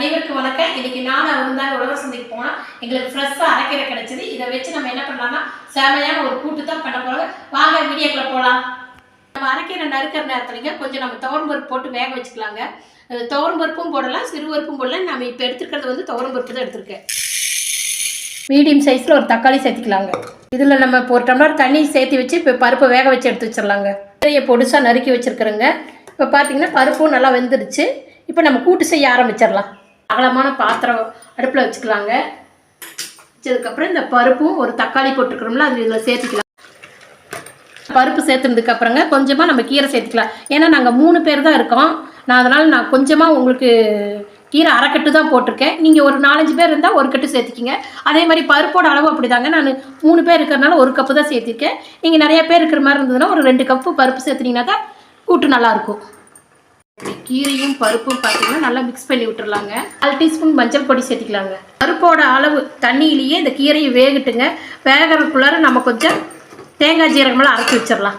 அனைவருக்கும் வணக்கம். இன்னைக்கு நானும் அவரும் தான் உழவர் சந்தைக்கு போனோம் எங்களுக்கு ஃப்ரெஷ்ஷாக அரைக்கீரை கிடைச்சது. இதை வச்சு நம்ம என்ன பண்ணலாம்னா செமையான ஒரு கூட்டு தான் பண்ண போகிறோம் வாங்க வீடியோக்குள்ள போகலாம் நம்ம அரைக்கீரை நறுக்கிற நேரத்துலங்க கொஞ்சம் நம்ம துவரம்பருப்பு போட்டு வேக வச்சுக்கலாங்க. துவரம்பருப்பும் பருப்பும் போடலாம் சிறுவருப்பும் போடலாம். நம்ம இப்போ எடுத்துருக்கிறது வந்து துவரம்பருப்பு தான் எடுத்துருக்கேன். மீடியம் சைஸில் ஒரு தக்காளி சேர்த்துக்கலாங்க. இதில் நம்ம இப்போ ஒரு டம்ளர் தண்ணி சேர்த்து வச்சு இப்போ பருப்பை வேக வச்சு எடுத்து வச்சிடலாங்க. கீரையை பொடிசாக நறுக்கி வச்சுருக்குறேங்க. இப்போ பார்த்தீங்கன்னா பருப்பும் நல்லா வெந்துருச்சு. இப்போ நம்ம கூட்டு செய்ய ஆரம்பிச்சிடலாம். அகலமான பாத்திரம் அடுப்பில் வச்சுக்கலாங்க. வச்சதுக்கப்புறம் இந்த பருப்பும் ஒரு தக்காளி போட்டுருக்குறோம்ல அது இதில் சேர்த்துக்கலாம். பருப்பு சேர்த்துனதுக்கு அப்புறங்க கொஞ்சமாக நம்ம கீரை சேர்த்துக்கலாம். ஏன்னா நாங்கள் மூணு பேர் தான் இருக்கோம். நான் அதனால் நான் கொஞ்சமாக உங்களுக்கு கீரை அரைக்கட்டு தான் போட்டிருக்கேன். நீங்கள் ஒரு நாலஞ்சு பேர் இருந்தால் ஒரு கட்டு சேர்த்துக்கிங்க. அதே மாதிரி பருப்போட அளவு அப்படிதாங்க. நான் மூணு பேர் இருக்கிறனால ஒரு கப்பு தான் சேர்த்துருக்கேன். நீங்கள் நிறைய பேர் இருக்கிற மாதிரி இருந்ததுன்னா ஒரு ரெண்டு கப்பு பருப்பு சேர்த்துனீங்கன்னா தான் கூட்டு நல்லாயிருக்கும் கீரையும் பருப்பும் பார்த்தீங்கன்னா நல்லா மிக்ஸ் பண்ணி விட்டுறலாங்க. கால் டீஸ்பூன் மஞ்சள் பொடி சேர்த்திக்கலாங்க. பருப்போட அளவு தண்ணியிலேயே இந்த கீரையை வேகட்டுங்க. வேகிறதுக்குள்ளார நம்ம கொஞ்சம் தேங்காய் ஜீரகமெல்லாம் அரைச்சி வச்சிடலாம்.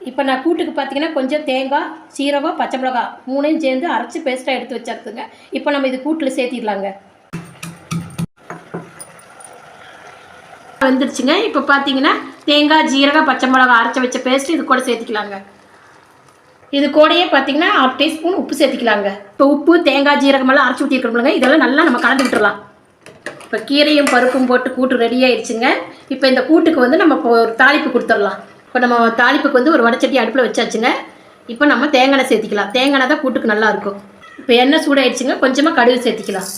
இப்போ நான் கூட்டுக்கு பார்த்தீங்கன்னா கொஞ்சம் தேங்காய் சீரகம் பச்சை மிளகா மூணையும் சேர்ந்து அரைச்சி பேஸ்ட்டாக எடுத்து வச்சிருக்குங்க. இப்போ நம்ம இது கூட்டில் சேர்த்திடலாங்க. வந்துருச்சுங்க. இப்போ பார்த்தீங்கன்னா தேங்காய் ஜீரகம் பச்சை மிளகாய் அரைச்சி வச்ச பேஸ்ட் இது கூட சேர்த்திக்கலாங்க. இது கூடயே பார்த்தீங்கன்னா ஹாஃப் டீஸ்பூன் உப்பு சேர்த்துக்கலாங்க. இப்போ உப்பு தேங்காய் ஜீரகம் எல்லாம் அரைச்சி ஊற்றிருக்கோம்லங்க இதெல்லாம் நல்லா நம்ம கலந்து விட்டுடலாம் இப்போ கீரையும் பருப்பும் போட்டு கூட்டு ரெடி ஆயிடுச்சுங்க இப்போ இந்த கூட்டுக்கு வந்து நம்ம இப்போ ஒரு தாளிப்பு கொடுத்துடலாம். இப்போ நம்ம தாளிப்புக்கு வந்து ஒரு வடச்சட்டி அடுப்பில் வச்சாச்சுங்க. இப்போ நம்ம தேங்காய் எண்ணெய் சேர்த்திக்கலாம். தேங்காய் எண்ணெய் தான் கூட்டுக்கு நல்லாயிருக்கும் இப்போ எண்ணெய் சூடாயிடுச்சுங்க. கொஞ்சமாக கடுகு சேர்த்திக்கலாம்.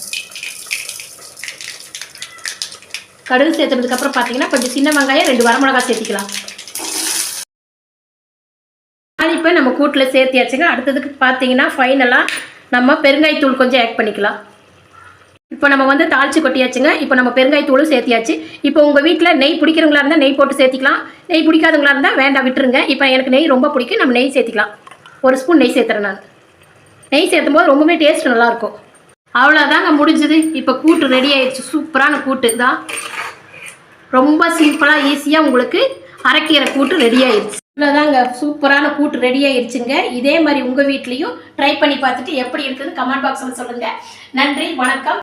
கடுகு சேர்த்துனதுக்கப்புறம் பார்த்தீங்கன்னா கொஞ்சம் சின்ன வெங்காயம் ரெண்டு வரமிளகாய் சேர்த்திக்கலாம். இப்போ நம்ம கூட்டில் சேர்த்தியாச்சுங்க. அடுத்ததுக்கு பார்த்தீங்கன்னா ஃபைனலாக நம்ம பெருங்காயத்தூள் கொஞ்சம் ஆட் பண்ணிக்கலாம். இப்போ நம்ம வந்து தாளிச்சு கொட்டியாச்சுங்க. இப்போ நம்ம பெருங்காயத்தூளும் சேர்த்தியாச்சு. இப்போ உங்கள் வீட்டில் நெய் பிடிக்கிறவங்களா இருந்தால் நெய் போட்டு சேர்த்திக்கலாம். நெய் பிடிக்காதவங்களா இருந்தால் வேண்டாம் விட்டுருங்க. இப்போ எனக்கு நெய் ரொம்ப பிடிக்கும். நம்ம நெய் சேர்த்திக்கலாம். ஒரு ஸ்பூன் நெய் சேர்த்துறேன் நான். நெய் சேர்த்தும் போது ரொம்பவே டேஸ்ட் நல்லாயிருக்கும். அவ்வளோதாங்க முடிஞ்சது. இப்போ கூட்டு ரெடி ஆயிடுச்சு. சூப்பரான கூட்டு. தான் ரொம்ப சிம்பிளாக ஈஸியாக உங்களுக்கு அரைக்கீரை கூட்டு ரெடி ஆயிடுச்சு இவ்வளோதாங்க சூப்பரான கூட்டு ரெடி ஆயிடுச்சுங்க இதே மாதிரி உங்கள் வீட்லேயும் ட்ரை பண்ணி பார்த்துட்டு எப்படி இருக்குதுன்னு கமெண்ட் பாக்ஸில் சொல்லுங்கள் நன்றி வணக்கம்.